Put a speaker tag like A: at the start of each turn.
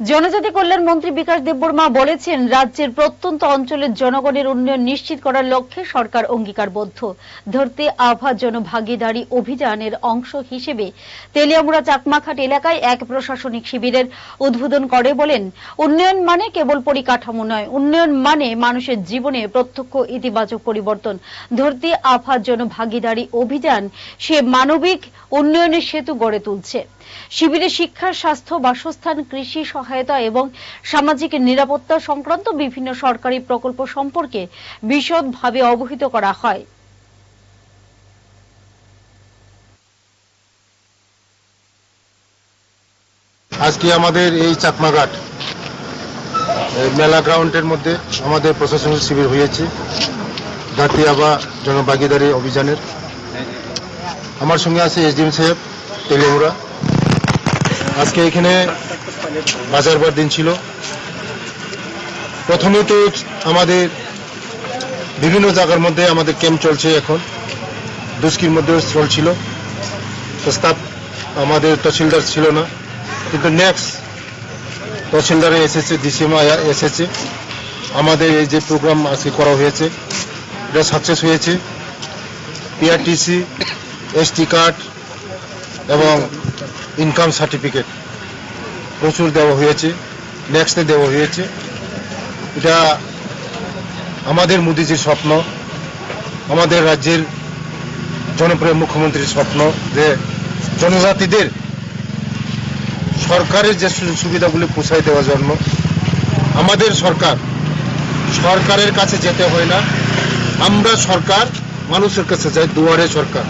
A: জনজাতি কল্যাণ মন্ত্রী বিকাশ দেববর্মা বলেছেন, রাজ্যের প্রত্যন্ত অঞ্চলের জনগণের উন্নয়ন নিশ্চিত করার লক্ষ্যে সরকার অঙ্গীকারবদ্ধ। ধরতে আভা জনভাগিদারি অভিযানের অংশ হিসেবে তেলিয়ামুড়া চাকমাঘাট এলাকায় এক প্রশাসনিক শিবিরের উদ্বোধন করে বলেন, উন্নয়ন মানে কেবল পরিকাঠামো নয়, উন্নয়ন মানে মানুষের জীবনে প্রত্যক্ষ ইতিবাচক পরিবর্তন। ধরতে আভা জনভাগিদারি অভিযান সে মানবিক উন্নয়নের সেতু গড়ে তুলছে। শিবিরে শিক্ষা, স্বাস্থ্য, বাসস্থান, কৃষি সহায়তা এবং সামাজিক নিরাপত্তা সংক্রান্ত বিভিন্ন সরকারি প্রকল্প সম্পর্কে বিশদভাবে অবহিত করা হয়।
B: আজকে আমাদের এই চাকমাঘাট মেলা গ্রাউন্ডের মধ্যে আমাদের প্রশাসনিক শিবির হয়েছে জাতীয় আবা জনভাগিদারি অভিযানের। আমার সঙ্গে আছে এসডিএম সাহেব তেলেমুরা আজকে এখানে বাজারবার দিন ছিল। প্রথমে তো আমাদের বিভিন্ন জায়গার মধ্যে আমাদের ক্যাম্প চলছে এখন। দুস্কির মধ্যেও চলছিল। প্রস্তাব আমাদের তহসিলদার ছিল না। কিন্তু নেক্সট তহসিলদারে এসেছে ডিসিএম এসেছে। আমাদের এই যে প্রোগ্রাম আজকে করা হয়েছে, এটা সাকসেস হয়েছে। পিআরটিসি এসটি কার্ড এবং ইনকাম সার্টিফিকেট প্রচুর দেওয়া হয়েছে নেক্সটে দেওয়া হয়েছে। এটা আমাদের মোদিজির স্বপ্ন, আমাদের রাজ্যের জনপ্রিয় মুখ্যমন্ত্রীর স্বপ্ন যে জনজাতিদের সরকারের যে সুযোগ সুবিধাগুলি পৌঁছায় দেওয়ার জন্য আমাদের সরকার, সরকারের কাছে যেতে হয় না। আমরা সরকার, মানুষের কাছে যাই দুয়ারে সরকার।